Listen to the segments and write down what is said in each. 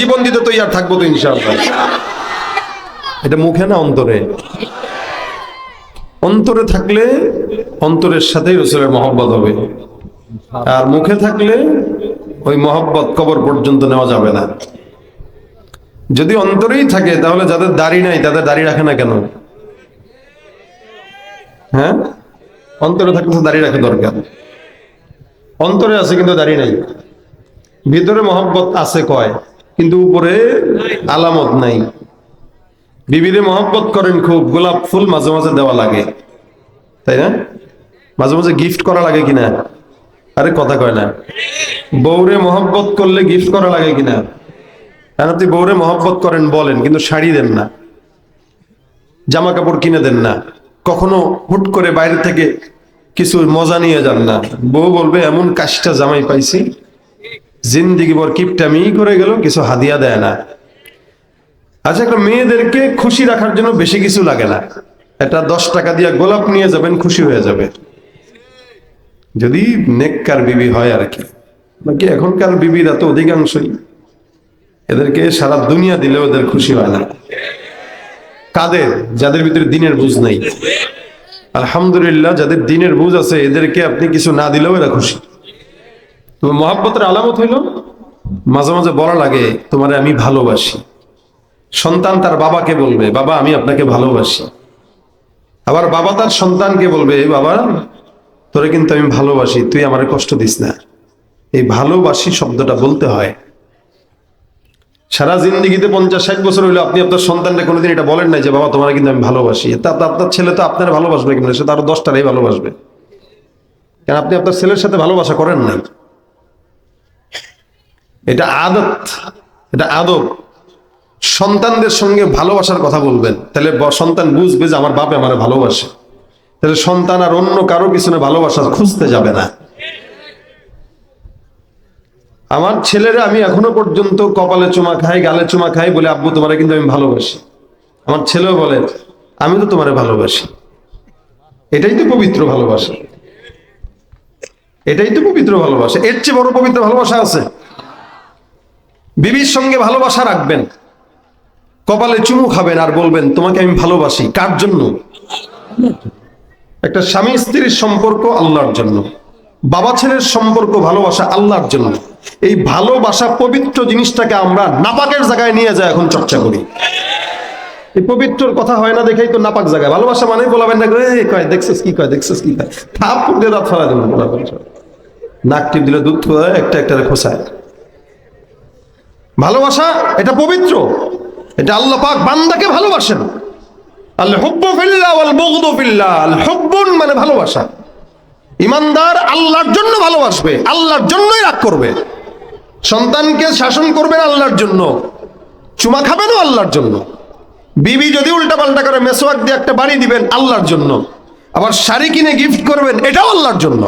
জীবন দিতে তৈরি থাকব তো ইনশাআল্লাহ। এটা মুখে না অন্তরে? অন্তরে থাকলে অন্তরের সাথেই রসুলের মহব্বত হবে। আর মুখে থাকলে ওই মহব্বত কবর পর্যন্ত নেওয়া যাবে না। যদি অন্তরেই থাকে, তাহলে যাদের দাড়ি নাই, তাদের দাড়ি রাখে না কেন? হ্যাঁ? অন্তরে থাকলে তো দাড়ি রাখা দরকার। অন্তরে আছে কিন্তু দাড়ি নাই। ভিতরে মহব্বত আছে কয়? কিন্তু উপরে আলামত নাই। বিবিরে মহব্বত করেন খুব, গোলাপ ফুল মাঝে মাঝে দেওয়া লাগে। তাই না? মাঝে মাঝে গিফট করা লাগে কিনা? আরে কথা কয় না। বউরে মহব্বত করলে গিফট করা লাগে কিনা? কেন আপনি বউরে মহব্বত করেন বলেন, কিন্তু শাড়ি দেন না। জামা কাপড় কিনে দেন না। কখনো হুট করে বাইরে থেকে কিছু মজা নিয়ে যান না। বউ বলবে, এমন কাজটা জামাই পাইছি জিন্দিগি বর কিপটামি করে গেল, কিছু হাদিয়া দেয় না। আচ্ছা একটা মেয়েদেরকে খুশি রাখার জন্য বেশি কিছু লাগে না। এটা দশ টাকা দিয়ে গোলাপ নিয়ে যাবেন, খুশি হয়ে যাবে। যদি নেককার বিবি হয় আর কি। বাকি এখনকার বিবিরা তো অধিকাংশই। এদেরকে সারা দুনিয়া দিলেও ওদের খুশি হয় না। কাদের? যাদের ভিতরে দিনের বুঝ নাই। আলহামদুলিল্লাহ, যাদের দিনের বুঝ আছে, এদেরকে আপনি কিছু না দিলেও এরা খুশি। তবে মহাব্বতের আলামত হইল, মাঝে মাঝে বলা লাগে, তোমারে আমি ভালোবাসি। সন্তান তার বাবাকে বলবে, বাবা, আমি আপনাকে ভালোবাসি। আবার বাবা তার সন্তানকে বলবে, বাবা, তোরে কিন্তু আমি ভালোবাসি, তুই আমার কষ্ট দিস না। এই ভালোবাসি শব্দটা বলতে হয়। সারা জিন্দগিতে পঞ্চাশ ষাট বছর হইল আপনি আপনার সন্তানটা কোনোদিন এটা বলেন নাই যে, বাবা, তোমার কিন্তু আমি ভালোবাসি। তা আপনার ছেলে তো আপনার ভালোবাসবে কিন্তু সে তো আরও দশটারাই ভালোবাসবে। কারণ আপনি আপনার ছেলের সাথে ভালোবাসা করেন নাই? এটা আদত, এটা আদব। সন্তানদের সঙ্গে ভালোবাসার কথা বলবেন, তাহলে সন্তান বুঝবে যে আমার বাপে আমার ভালোবাসে। তাহলে সন্তান আর অন্য কারও পিছনে ভালোবাসা খুঁজতে যাবে না। আমার ছেলেরা আমি এখনও পর্যন্ত কপালে চুমা খাই, গালে চুমা খাই বলে, আব্বু, তোমারে কিন্তু আমি ভালোবাসি। আমার ছেলেও বলে, আমি তো তোমারে ভালোবাসি। এটাই তো পবিত্র ভালোবাসা। এটাই তো পবিত্র ভালোবাসা। এর চেয়ে বড় পবিত্র ভালোবাসা আছে? বিবির সঙ্গে ভালোবাসা রাখবেন। কপালে চুমু খাবেন আর বলবেন, তোমাকে আমি ভালোবাসি। কার জন্য? একটা স্বামী স্ত্রীর সম্পর্ক আল্লাহর জন্য। বাবা ছেলের সম্পর্ক ভালোবাসা আল্লাহর জন্য। এই ভালোবাসা পবিত্র জিনিসটাকে আমরা নাপাকের জায়গায় নিয়ে যায় এখন চর্চা করি। এই পবিত্রর কথা হয় না দেখেই তো নাপাক জায়গায়। ভালোবাসা মানে বলাবেন না, "এই কয়, দেখছিস কি, কয়, দেখছিস কি, কয়? থাপ দিয়ে দাঁত ফেলা দেবেন নাক টিপ দিলে দুধ, একটা একটা খোসায় ভালোবাসা, এটা পবিত্র। এটা আল্লাহ পাক বান্দাকে ভালোবাসেন। আল হুব্বু ফিল্লাহ ওয়াল বুগদু ফিল্লাহ। আল মানে ভালোবাসা। ইমানদার আল্লাহর জন্য ভালোবাসবে, আল্লাহর জন্যই রাগ করবে। সন্তানকে শাসন করবেন আল্লাহর জন্য। চুমা খাবেনও আল্লাহর জন্য। বিবি যদি উল্টা পাল্টা করে মেসোয়াক দিয়ে একটা বাড়ি দিবেন আল্লাহর জন্য। আবার শাড়ি কিনে গিফট করবেন, এটাও আল্লাহর জন্য।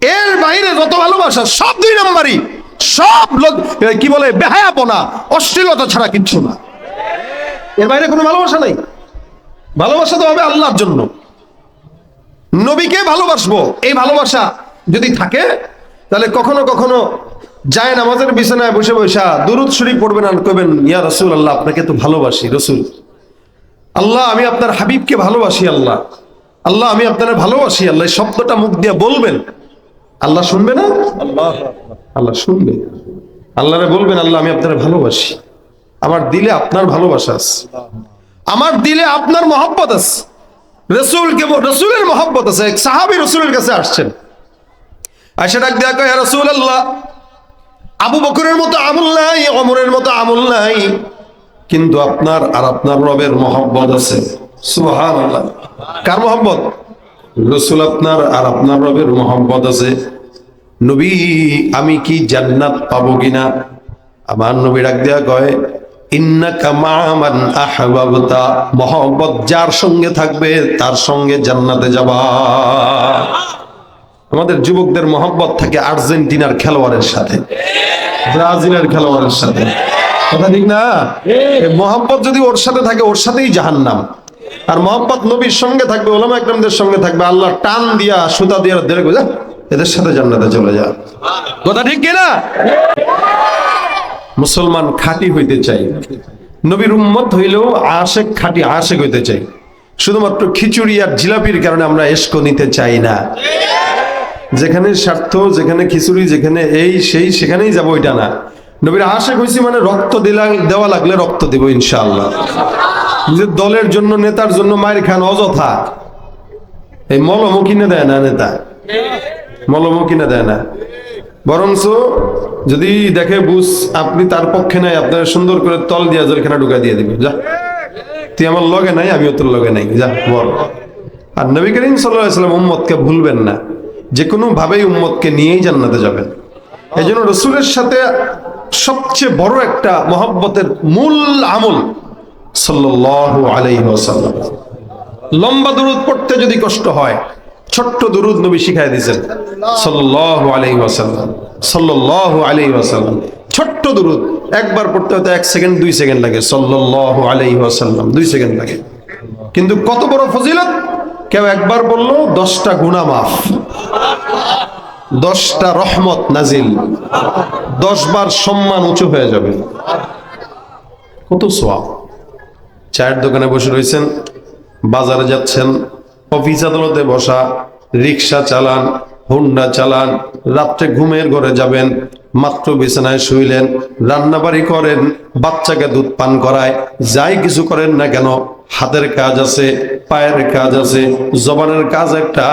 এর বাইরে যত ভালোবাসা সব দুই নম্বরই। সব লোক কি বলে, বেহায়াপনা, অশ্লীলতা ছাড়া কিচ্ছু না। এর বাইরে কোনো ভালোবাসা নাই। ভালোবাসা তো হবে আল্লাহর জন্য। নবীকে ভালোবাসবো। এই ভালোবাসা যদি থাকে, তাহলে কখনো কখনো যায় নামাজের বিছানায় বসে বসা, দুরুদ শরীফ পড়বেন আর কইবেন, ইয়া রসুল আল্লাহ আপনাকে তো ভালোবাসি, রসুল। আল্লাহ, আমি আপনার হাবিবকে ভালোবাসি, আল্লাহ। আল্লাহ, আমি আপনার ভালোবাসি, আল্লাহ। এই শব্দটা মুখ দিয়ে বলবেন। আল্লাহ শুনবে না? আল্লাহ শুনবে। আল্লাহরে বলবেন, আল্লাহ, আমি আপনার ভালোবাসি। আমার দিলে আপনার ভালোবাসা আছে। আমার দিলে আপনার মহব্বত আছে। রসুল রসুলকে রসুলের মহব্বত আছে। এক সাহাবি রসুলের কাছে আসছেন। আয়সা ডাক দেয়া কয় রসুল আল্লাহ আবু বকরের মতো আমল নাই অমরের মতো আমল নাই। কিন্তু আপনার আর আপনার রবের মহব্বত আছে। আল্লাহ কার মহব্বত? রসুল আপনার আর আপনার রবের মহব্বত আছে। নবী, আমি কি জান্নাত পাবো কিনা? আমার নবী ডাক দেয়া কয় মহব্বত যার সঙ্গে থাকবে, তার সঙ্গে জান্নাতে যাবা। আমাদের যুবকদের মহব্বত থাকে আর্জেন্টিনার খেলোয়াড়ের সাথে, ব্রাজিলের খেলোয়াড়ের সাথে। কথা ঠিক না? মহব্বত যদি ওর সাথে থাকে, ওর সাথেই জাহান্নাম। আর মোহাম্মদ নবীর সঙ্গে থাকবে ওলামা একরামদের সঙ্গে থাকবে। আল্লাহ টান দিয়া, সুতা দিয়া যা এদের সাথে জান্নাতে চলে যা। কথা ঠিক কিনা? মুসলমান খাঁটি হইতে চাই নবীর উম্মত হইলেও আশেক খাঁটি আশেক হইতে চাই শুধুমাত্র খিচুড়ি আর জিলাপির কারণে আমরা এস্ক নিতে চাই না। যেখানে স্বার্থ যেখানে খিচুড়ি যেখানে এই সেই সেখানেই যাব ওইটা না। নবীর আশেক হয়েছি মানে রক্ত দিলা দেওয়া লাগলে রক্ত দিব ইনশাআল্লাহ। নিজের দলের জন্য নেতার জন্য মায়ের খান অযথা। এই মলমও কিনে দেয় না নেতা। মলমও কিনে দেয় না। বরঞ্চ যদি দেখে বুঝ আপনি তার পক্ষে নাই, আপনার সুন্দর করে তল দিয়া জলখানা ঢুকা দিয়ে দিবে। যা। তুই আমার লগে নাই, আমিও তোর লগে নাই। যা, বল। আর নবী করিম সাল্লাম উম্মতকে ভুলবেন না। যে কোনো ভাবেই উম্মতকে নিয়েই জান্নাতে যাবেন। এই জন্য রসুলের সাথে সবচেয়ে বড় একটা মহব্বতের মূল আমল সাল্লাল্লাহু আলাইহি লম্বা দুরুদ পড়তে যদি কষ্ট হয় ছোট্ট দুরুদ নবী শিখাই দিয়েছেন। সাল্লাল্লাহু আলাইহি ওয়াসাল্লাম। সাল্লাল্লাহু আলাইহি ওয়াসাল্লাম। ছোট্ট দুরুদ। একবার পড়তে হয়তো এক সেকেন্ড, দুই সেকেন্ড লাগে। সাল্লাল্লাহু আলাইহি ওয়াসাল্লাম, দুই সেকেন্ড লাগে। কিন্তু কত বড় ফজিলত? কেউ একবার বলল, দশটা গুণা মাফ। দশটা রহমত নাজিল দশ বার সম্মান উঁচু হয়ে যাবে। কত সোয়াব? চায়ের দোকানে বসে রয়েছেন, বাজারে যাচ্ছেন অফিস আদালতে বসা, রিক্সা চালান, হুন্ডা চালান, রাত্রে ঘুমের ঘরে যাবেন, মাত্র বিছানায় শুইলেন, রান্নাবাড়ি করেন, বাচ্চাকে দুধ পান করায়, যাই কিছু করেন না কেন, হাতের কাজ আছে, পায়ের কাজ আছে, জবানের কাজ একটা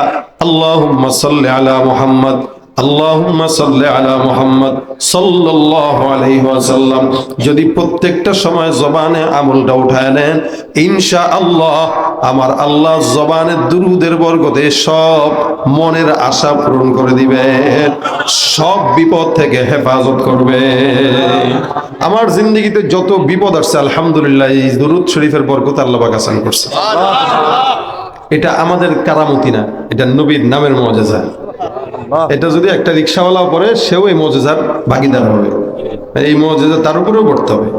আল্লাহ সাল্লি আলা মুহাম্মদ আল্লাহুম্মা সাল্লি আলা মুহাম্মদ সাল্লাল্লাহু আলাইহি ওয়াসাল্লাম। যদি প্রত্যেকটা সময় জবানে আমলটা উঠায় নেন ইনশাআল্লাহ আমার আল্লাহ জবানের দুরুদের বরকতে সব মনের আশা পূরণ করে দিবেন সব বিপদ থেকে হেফাজত করবে। আমার জিন্দগিতে যত বিপদ আসছে আলহামদুলিল্লাহ এই দুরুদ শরীফের বরকত আল্লাহ পাক আসান করছে। এটা আমাদের কারামতি না এটা নবীর নামের মজেজা এটা যদি একটা রিক্সাওয়ালাও পড়ে সেও এই মজেজার ভাগিদার হবে। এই মজেজা তার উপরেও পড়তে হবে।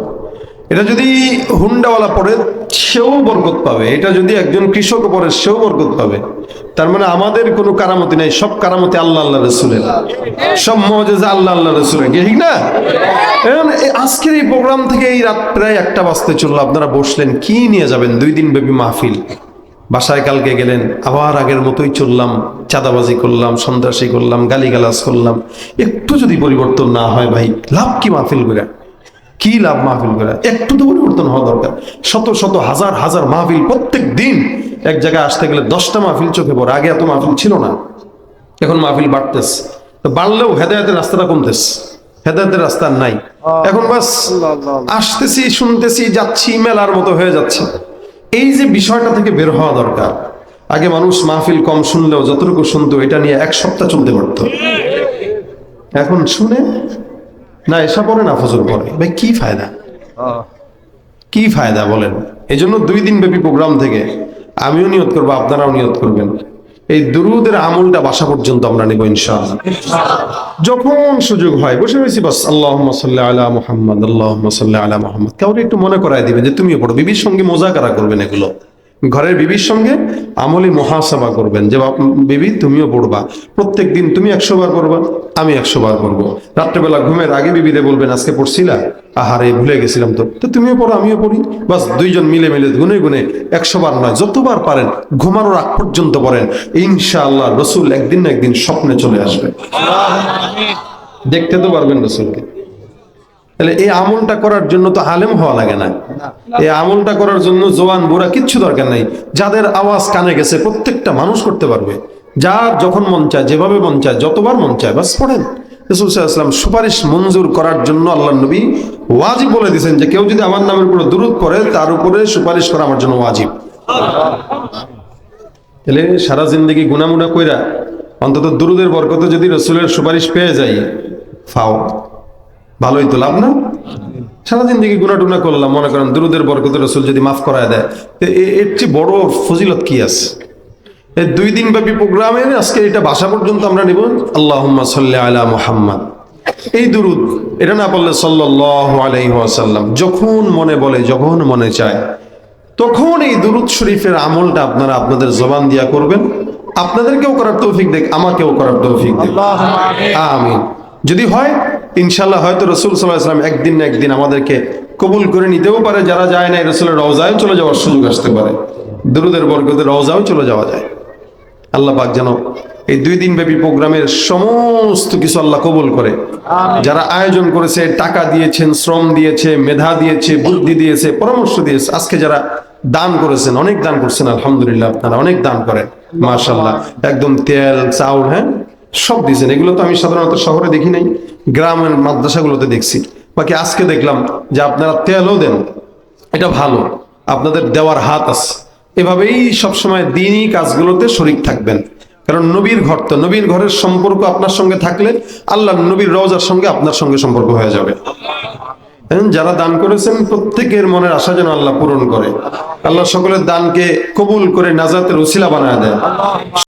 এটা যদি হুন্ডাওয়ালা পড়ে সেও বরকত পাবে। এটা যদি একজন কৃষক পড়ে সেও বরকত পাবে। তার মানে আমাদের কোনো কারামতি নাই। সব কারামতি আল্লাহ আল্লাহ রসুলের। সব মজেজা আল্লাহ আল্লাহ রসুলের। ঠিক না? এখন আজকের এই প্রোগ্রাম থেকে এই রাত প্রায় একটা বাজতে চলল। আপনারা বসলেন, কি নিয়ে যাবেন? দুই দিন ব্যাপী মাহফিল। বাসায় কালকে গেলেন আবার আগের মতোই চললাম চাঁদাবাজি করলাম সন্ত্রাসী করলাম গালিগালাজ করলাম। একটু যদি পরিবর্তন না হয় ভাই লাভ কি মাহফিল করে? কি লাভ মাহফিল করে? একটু তো পরিবর্তন হওয়া দরকার। শত শত হাজার হাজার মাহফিল প্রত্যেক দিন এক জায়গায় আসতে গেলে দশটা মাহফিল চোখে পড়ে আগে এত মাহফিল ছিল না। এখন মাহফিল বাড়তেছে। তো বাড়লেও হেদায়তের রাস্তাটা কমতেছে। হেদায়তের রাস্তা নাই। এখন বাস আসতেছি শুনতেছি যাচ্ছি মেলার মতো হয়ে যাচ্ছে। এই যে বিষয়টা থেকে বের হওয়া দরকার, আগে মানুষ মাহফিল কম শুনলেও যতটুকু শুনতো, এটা নিয়ে এক সপ্তাহ চলতে পারত। এখন শুনে? না এসা পরে না, ফজর পরে। ভাই, কি ফায়দা? কি ফায়দা বলেন? এই জন্য দুই দিন ব্যাপী প্রোগ্রাম থেকে, আমিও নিয়ত করব, আপনারাও নিয়ত করবেন। এই দুরুদের আমলটা বাসা পর্যন্ত আমরা নেব ইনশাআল্লাহ। যখন সুযোগ হয়, বসে রয়েছি, বাস আল্লাহ আলা মোহাম্মদ আল্লাহ আলা মোহাম্মদ। কেউ একটু মনে করাই দিবেন যে তুমিও পড়ো, বিবির সঙ্গে মোজাকারা করবেন এগুলো? ঘরের বিবির সঙ্গে আমলি মহাসভা করবেন। যে বাপ- বিবি তুমিও পড়বা। প্রত্যেক দিন তুমি একশো বার পড়বা আমি একশো বার পড়ব। রাত্রেবেলা ঘুমের আগে বিবিদে বলবেন আজকে পড়ছিলা? আহারে ভুলে গেছিলাম তো। তো তুমিও পড়ো আমিও পড়ি। বাস দুইজন মিলে মিলে গুনে গুনে একশো বার নয় যতবার পারেন ঘুমানোর আগ পর্যন্ত পড়েন। ইনশাআল্লাহ রসুল একদিন না একদিন স্বপ্নে চলে আসবে। দেখতে তো পারবেন রসুলকে। তাহলে এই আমলটা করার জন্য তো আলেম হওয়া লাগে না। এই আমলটা করার জন্য জোয়ান, বুড়া কিচ্ছু দরকার নাই। যাদের আওয়াজ কানে গেছে, প্রত্যেকটা মানুষ করতে পারবে। যার যখন মন চায়, যেভাবে মন চায়, যতবার মন চায়, বাস পড়েন। রসুল সুপারিশ মঞ্জুর করার জন্য আল্লাহ নবী ওয়াজিব বলে দিয়েছেন যে, কেউ যদি আমার নামের উপরে দূরত করে তার উপরে সুপারিশ করা আমার জন্য ওয়াজিব। তাহলে সারা জিন্দগি গুনামুনা কইরা অন্তত দুরুদের বরকতে যদি রসুলের সুপারিশ পেয়ে যাই, ফাও। ভালোই তো লাভ না? সারা জিন্দগি গুনা টুনা করলাম মনে করেন দুরুদের বরকতে রসুল যদি মাফ করায় দেয়। তো এর চেয়ে বড় ফজিলত কি আছে? এই দুই দিন ব্যাপী প্রোগ্রামে আজকে এটা ভাষা পর্যন্ত আমরা নিব। আল্লাহ সাল্লি আলা মুহাম্মদ। এই দুরুদ এটা না বললে সাল্লাল্লাহু আলাইহি যখন মনে বলে যখন মনে চায় তখন এই দুরুদ শরীফের আমলটা আপনারা আপনাদের জবান দিয়া করবেন। আপনাদেরকেও করার তৌফিক দেখ আমাকেও করার তৌফিক দেখ। আমিন। যদি হয় ইনশাল্লাহ হয়তো রসুল সাল্লাহ ইসলাম একদিন না একদিন আমাদেরকে কবুল করে নিতেও পারে যারা যায় না রসুলের রওজায় চলে যাওয়ার সুযোগ আসতে পারে। দুরুদের বর্গদের রওজাও চলে যাওয়া যায়। আল্লাহ পাক যেন এই দুই দিন ব্যাপী প্রোগ্রামের সমস্ত কিছু আল্লাহ কবুল করে। যারা আয়োজন করেছে টাকা দিয়েছেন শ্রম দিয়েছে মেধা দিয়েছে বুদ্ধি দিয়েছে পরামর্শ দিয়েছে আজকে যারা দান করেছেন অনেক দান করছেন আলহামদুলিল্লাহ আপনারা অনেক দান করেন মাশাল্লাহ একদম তেল চাউল হ্যাঁ? সব দিয়েছেন। এগুলো তো আমি সাধারণত শহরে দেখি নাই গ্রামের মাদ্রাসাগুলোতে দেখছি। বাকি আজকে দেখলাম যে আপনারা তেলও দেন এটা ভালো। আপনাদের দেওয়ার হাত আছে। এভাবেই সবসময় দিনই কাজগুলোতে শরিক থাকবেন। কারণ নবীর ঘর তো নবীর ঘরের সম্পর্ক আপনার সঙ্গে থাকলে আল্লাহ নবীর রওজার সঙ্গে আপনার সঙ্গে সম্পর্ক হয়ে যাবে। হ্যাঁ, যারা দান করেছেন প্রত্যেকের মনের আশা যেন আল্লাহ পূরণ করে। আল্লাহ সকলের দানকে কবুল করে নাজাতের উসিলা বানায় দেয়